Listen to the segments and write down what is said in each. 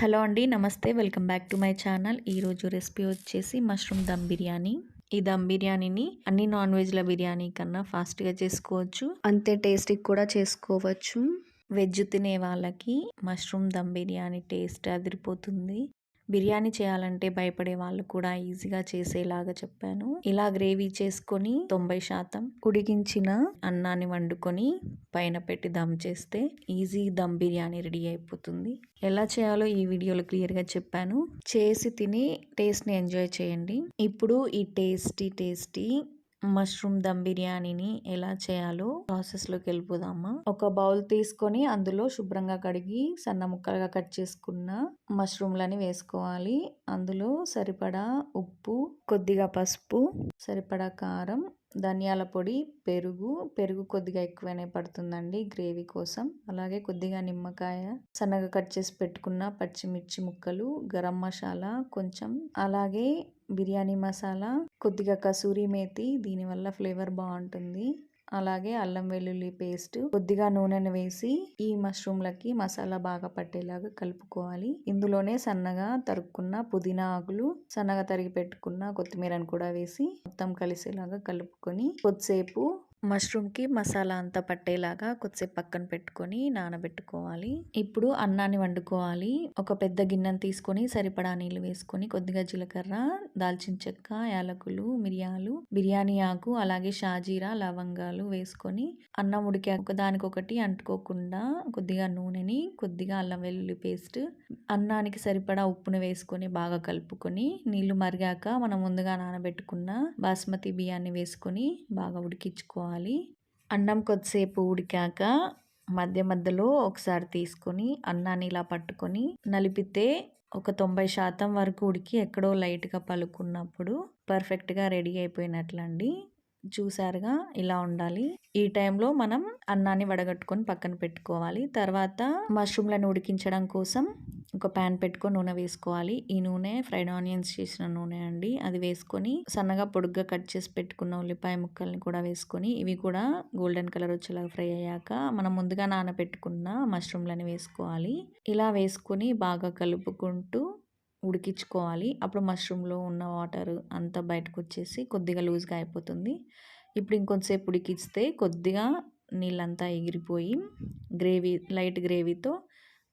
Hello అండి నమస్తే. Welcome back to my channel. ఈరోజు రెసిపీ వచ్చేసి మష్రూమ్ దమ్ బిర్యానీ. ఈ దమ్ బిర్యానీని అన్ని నాన్ వెజ్ల బిర్యానీ కన్నా ఫాస్ట్గా చేసుకోవచ్చు. అంతే టేస్టీ కూడా చేసుకోవచ్చు. వెజ్ తినే వాళ్ళకి మష్రూమ్ దమ్ బిర్యానీ టేస్ట్ అదిరిపోతుంది. బిర్యానీ చేయాలంటే భయపడే వాళ్ళు కూడా ఈజీగా చేసేలాగా చెప్పాను. ఇలా గ్రేవీ చేసుకొని తొంభై శాతం ఉడికించిన అన్నాన్ని వండుకొని పైన పెట్టి దమ్ చేస్తే ఈజీ దమ్ బిర్యానీ రెడీ అయిపోతుంది. ఎలా చేయాలో ఈ వీడియోలో క్లియర్గా చెప్పాను. చేసి తిని టేస్ట్ని ఎంజాయ్ చేయండి. ఇప్పుడు ఈ టేస్టీ టేస్టీ మష్రూమ్ దమ్ బిర్యానీని ఎలా చేయాలో ప్రాసెస్లోకి వెళ్ళిపోదామా? ఒక బౌల్ తీసుకొని అందులో శుభ్రంగా కడిగి సన్న ముక్కలుగా కట్ చేసుకున్న మష్రూమ్లని వేసుకోవాలి. అందులో సరిపడా ఉప్పు కొద్దిగా పసుపు సరిపడా కారం ధనియాల పొడి పెరుగు పెరుగు కొద్దిగా ఎక్కువనే పడుతుందండి గ్రేవీ కోసం. అలాగే కొద్దిగా నిమ్మకాయ సన్నగా కట్ చేసి పెట్టుకున్న పచ్చిమిర్చి ముక్కలు గరం మసాలా కొంచెం. అలాగే బిర్యానీ మసాలా కొద్దిగా కసూరి మేతి దీనివల్ల ఫ్లేవర్ బాగుంటుంది. అలాగే అల్లం వెల్లుల్లి పేస్ట్ కొద్దిగా నూనెను వేసి ఈ మష్రూమ్లకి మసాలా బాగా పట్టేలాగా కలుపుకోవాలి. ఇందులోనే సన్నగా తరుక్కున్న పుదీనా ఆకులు సన్నగా తరిగి పెట్టుకున్న కొత్తిమీరను కూడా వేసి మొత్తం కలిసేలాగా కలుపుకొని కొద్దిసేపు మష్రూమ్కి మసాలా అంతా పట్టేలాగా కొద్దిసేపు పక్కన పెట్టుకొని నానబెట్టుకోవాలి. ఇప్పుడు అన్నాన్ని వండుకోవాలి. ఒక పెద్ద గిన్నెను తీసుకొని సరిపడా నీళ్ళు వేసుకొని కొద్దిగా జీలకర్ర దాల్చిన చెక్క యాలకులు మిరియాలు బిర్యానీ ఆకు అలాగే షాజీరా లవంగాలు వేసుకొని అన్నం ఉడికాక దానికొకటి అంటుకోకుండా కొద్దిగా నూనెని కొద్దిగా అల్లం వెల్లుల్లి పేస్ట్ అన్నానికి సరిపడా ఉప్పును వేసుకొని బాగా కలుపుకొని నీళ్ళు మరిగాక మనం ముందుగా నానబెట్టుకున్న బాస్మతి బియ్యాన్ని వేసుకొని బాగా ఉడికించుకోవాలి. తీసుకోవాలి. అన్నం కొద్దిసేపు ఉడికాక మధ్య మధ్యలో ఒకసారి తీసుకొని అన్నాన్ని ఇలా పట్టుకొని నలిపితే ఒక తొంభై శాతం వరకు ఉడికి ఎక్కడో లైట్గా పలుకున్నప్పుడు పర్ఫెక్ట్గా రెడీ అయిపోయినట్లండి. చూసారుగా ఇలా ఉండాలి. ఈ టైంలో మనం అన్నాన్ని వడగట్టుకొని పక్కన పెట్టుకోవాలి. తర్వాత మష్రూమ్లను ఉడికించడం కోసం ఒక ప్యాన్ పెట్టుకొని నూనె వేసుకోవాలి. ఈ నూనె ఫ్రైడ్ ఆనియన్స్ చేసిన నూనె అండి. అది వేసుకొని సన్నగా పొడుగ్గా కట్ చేసి పెట్టుకున్న ఉల్లిపాయ ముక్కల్ని కూడా వేసుకొని ఇవి కూడా గోల్డెన్ కలర్ వచ్చేలాగా ఫ్రై అయ్యాక మనం ముందుగా నానబెట్టుకున్న మష్రూమ్లని వేసుకోవాలి. ఇలా వేసుకొని బాగా కలుపుకుంటూ ఉడికించుకోవాలి. అప్పుడు మష్రూమ్లో ఉన్న వాటర్ అంతా బయటకు వచ్చేసి కొద్దిగా లూజ్గా అయిపోతుంది. ఇప్పుడు ఇంకొంతసేపు ఉడికిస్తే కొద్దిగా నీళ్ళంతా ఎగిరిపోయి గ్రేవీ లైట్ గ్రేవీతో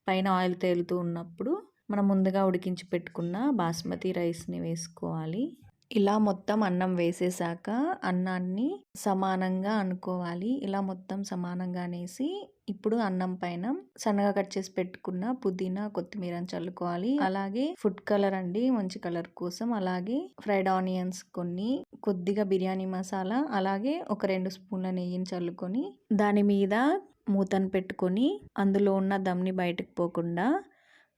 పైన ఆయిల్ తేలుతూ ఉన్నప్పుడు మనం ముందుగా ఉడికించి పెట్టుకున్న బాస్మతి రైస్ని వేసుకోవాలి. ఇలా మొత్తం అన్నం వేసేసాక అన్నాన్ని సమానంగా అనుకోవాలి. ఇలా మొత్తం సమానంగా అనేసి ఇప్పుడు అన్నం పైన సన్నగా కట్ చేసి పెట్టుకున్న పుదీనా కొత్తిమీర చల్లుకోవాలి. అలాగే ఫుడ్ కలర్ అండి మంచి కలర్ కోసం. అలాగే ఫ్రైడ్ ఆనియన్స్ కొన్ని కొద్దిగా బిర్యానీ మసాలా అలాగే ఒక రెండు స్పూన్ల నెయ్యిని చల్లుకొని దాని మీద మూతను పెట్టుకొని అందులో ఉన్న దమ్ని బయటకు పోకుండా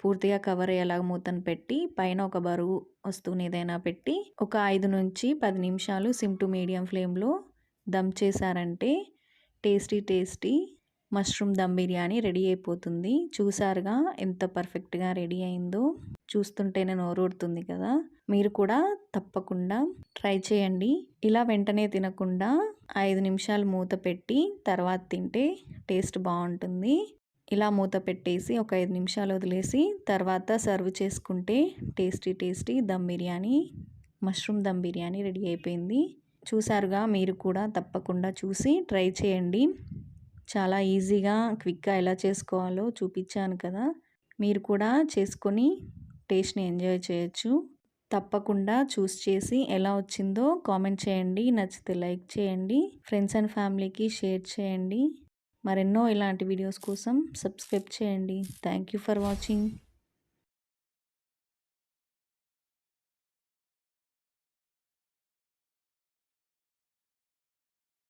పూర్తిగా కవర్ అయ్యేలాగా మూతను పెట్టి పైన ఒక బరువు వస్తువుని ఏదైనా పెట్టి ఒక ఐదు నుంచి పది నిమిషాలు సిమ్ టు మీడియం ఫ్లేమ్లో దమ్ చేశారంటే tasty tasty mushroom dum biryani ready అయిపోతుంది. చూసారుగా ఎంత పర్ఫెక్ట్గా రెడీ అయిందో. చూస్తుంటేనే నోరూడుతుంది కదా. మీరు కూడా తప్పకుండా ట్రై చేయండి. ఇలా వెంటనే తినకుండా ఐదు నిమిషాలు మూత పెట్టి తర్వాత తింటే టేస్ట్ బాగుంటుంది. ఇలా మూత పెట్టేసి ఒక ఐదు నిమిషాలు వదిలేసి తర్వాత సర్వ్ చేసుకుంటే tasty tasty dum biryani mushroom dum biryani ready అయిపోయింది. చూసారుగా మీరు కూడా తప్పకుండా చూసి ట్రై చేయండి. చాలా ఈజీగా క్విక్గా ఎలా చేసుకోవాలో చూపించాను కదా. మీరు కూడా చేసుకొని టేస్ట్ని ఎంజాయ్ చేయొచ్చు. తప్పకుండా చూస్ చేసి ఎలా వచ్చిందో కామెంట్ చేయండి. నచ్చితే లైక్ చేయండి. ఫ్రెండ్స్ అండ్ ఫ్యామిలీకి షేర్ చేయండి. మరెన్నో ఇలాంటి వీడియోస్ కోసం సబ్స్క్రైబ్ చేయండి. Thank you for watching